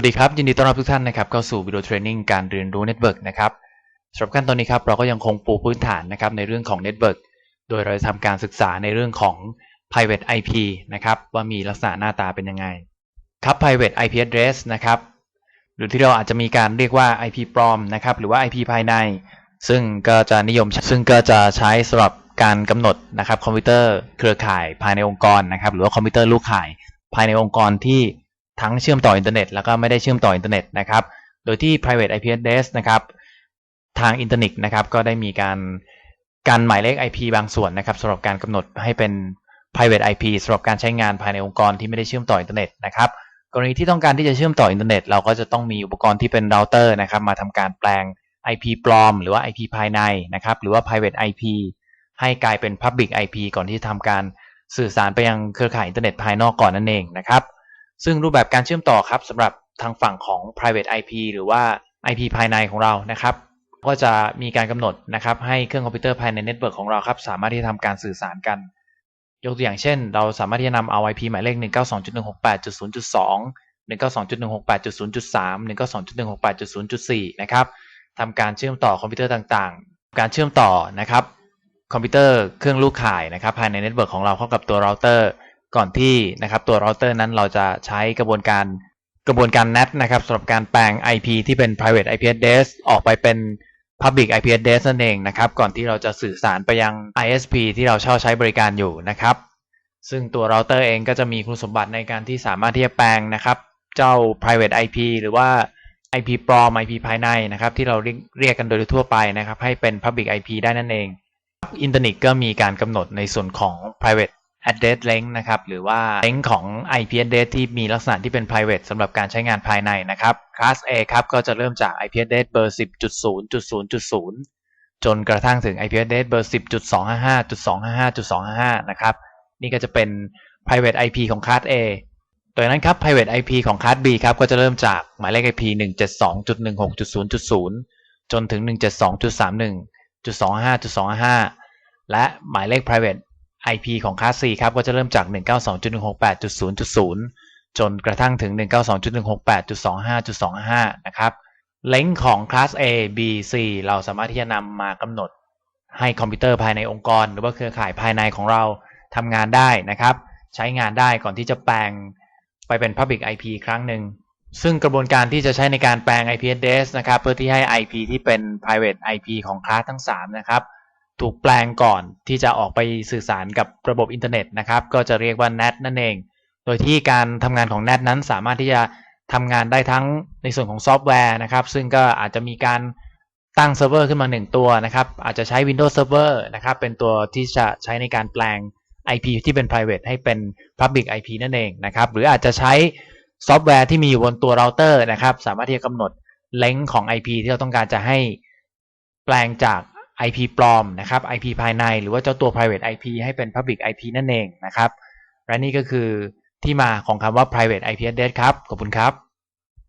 วัสดีครับ ยินดีต้อนรับทุกท่านนะครับเข้าสู่วิดีโอเทรนนิ่งการเรียนรู้เน็ตเวิร์กนะครับสำหรับขั้นตอนนี้ครับเราก็ยังคงปูพื้นฐานนะครับในเรื่องของเน็ตเวิร์กโดยเราจะทำการศึกษาในเรื่องของ private IP นะครับว่ามีลักษณะหน้าตาเป็นยังไงครับ private IP address นะครับหรือที่เราอาจจะมีการเรียกว่า IP ปลอมนะครับหรือว่า IP ภายใน ซึ่งก็จะนิยมซึ่งก็จะใช้สำหรับการกำหนดนะครับคอมพิวเตอร์เครือข่ายภายในองค์กรนะครับหรือว่าคอมพิวเตอร์ลูกข่ายภายในองค์กรที่ ทั้งเชื่อมต่ออินเทอร์เน็ตแล้วก็ไม่ได้เชื่อมต่ออินเทอร์เน็ตนะครับ โดยที่ private IP address นะครับ ทางอินเทอร์เน็ตนะครับ ก็ได้มีการการหมายเลข IP บางส่วนนะครับสำหรับการกำหนดให้เป็น private IP สำหรับการใช้งานภายในองค์กรที่ไม่ได้เชื่อมต่ออินเทอร์เน็ตนะครับกรณีที่ต้องการที่จะเชื่อมต่ออินเทอร์เน็ตเราก็จะต้องมีอุปกรณ์ที่เป็นเราเตอร์นะครับ มาทำการแปลง IP ปลอม หรือว่า IP ภายในนะครับ หรือว่า private IP ให้กลายเป็น public IP ก่อนที่จะทำการสื่อสารไปยังเครือข่ายอินเทอร์เน็ตภายนอกก่อนนั่นเองนะครับ ซึ่งรูปแบบการเชื่อมต่อครับสำหรับทางฝั่งของ private IP หรือว่า IP ภายในของเรานะครับ ก็จะมีการกำหนดนะครับ ให้เครื่องคอมพิวเตอร์ภายในเน็ตเวิร์กของเราครับสามารถที่จะทำการสื่อสารกัน ยกตัวอย่างเช่น เราสามารถที่จะนำเอา IP หมายเลข 192.168.0.2 192.168.0.3 192.168.0.4 นะครับทำการเชื่อมต่อคอมพิวเตอร์ต่างๆ การเชื่อมต่อนะครับคอมพิวเตอร์เครื่องลูกข่ายนะครับภายในเน็ตเวิร์กของเราเข้ากับตัวเราเตอร์ ก่อนที่นะครับตัวเราเตอร์นั้นเราจะใช้กระบวนการกระบวนการ NAT นะครับสำหรับการแปลง IP ที่เป็น private IP address ออกไปเป็น public IP address นั่นเองนะครับก่อนที่เราจะสื่อสารไปยัง ISP ที่เราเช่าใช้บริการอยู่นะครับ ซึ่งตัวเราเตอร์เองก็จะมีคุณสมบัติในการที่สามารถที่จะแปลงนะครับเจ้า private IP หรือว่า IP ปลอม IP ภายในนะครับที่เราเรียกเรียกกันโดยทั่วไปนะครับให้เป็น public IP ได้นั่นเองอินเทอร์เน็ตก็มีการกำหนดในส่วนของ private address length นะครับ หรือว่า length ของ IP address ที่มีลักษณะที่เป็น private สำหรับการใช้งานภายในนะครับ class A ครับ ก็จะเริ่มจาก IP address เบอร์ 10.0.0.0 จนกระทั่งถึง IP address เบอร์ 10.255.255.255 นะครับ นี่ก็จะเป็น private IP ของ class A ตัวนั้นครับ private IP ของ class B ครับ ก็จะเริ่มจากหมายเลข IP 172.16.0.0 จนถึง 172.31.25.255 และหมายเลข private IP ของคลาส C ครับก็จะเริ่มจาก 192.168.0.0 จนกระทั่งถึง 192.168.25.25 นะครับเลงของคลาส A B C เราสามารถที่จะนำมากำหนดให้คอมพิวเตอร์ภายในองค์กร หรือว่าเครือข่ายภายในของเราทำงานได้นะครับ ใช้งานได้ก่อนที่จะแปลงไปเป็น Public IP ครั้งหนึ่งซึ่งกระบวนการที่จะใช้ในการแปลง IP address นะครับ เพื่อที่ให้ IP ที่เป็น private IP ของคลาสทั้ง 3 นะครับ ถูกแปลงก่อนที่จะออกไปสื่อสารกับระบบอินเทอร์เน็ตนะครับ ก็จะเรียกว่า NAT นั่นเอง โดยที่การทำงานของ NAT นั้นสามารถที่จะทำงานได้ทั้งในส่วนของซอฟต์แวร์นะครับ ซึ่งก็อาจจะมีการตั้งเซิร์ฟเวอร์ขึ้นมา 1 ตัวนะครับ อาจจะใช้ Windows Server นะครับ เป็นตัวที่จะใช้ในการแปลง IP ที่เป็น private ให้เป็น public IP นั่นเองนะครับ หรืออาจจะใช้ซอฟต์แวร์ที่มีอยู่บนตัวเราเตอร์นะครับ สามารถที่จะกำหนดเลงของ IP ที่เราต้องการจะให้แปลงจาก IP ปลอมนะครับ IP ภายในหรือว่าเจ้าตัว private IP ให้เป็น public IP นั่นเองนะครับ และนี่ก็คือที่มาของคำว่า private IP address ครับ ขอบคุณครับ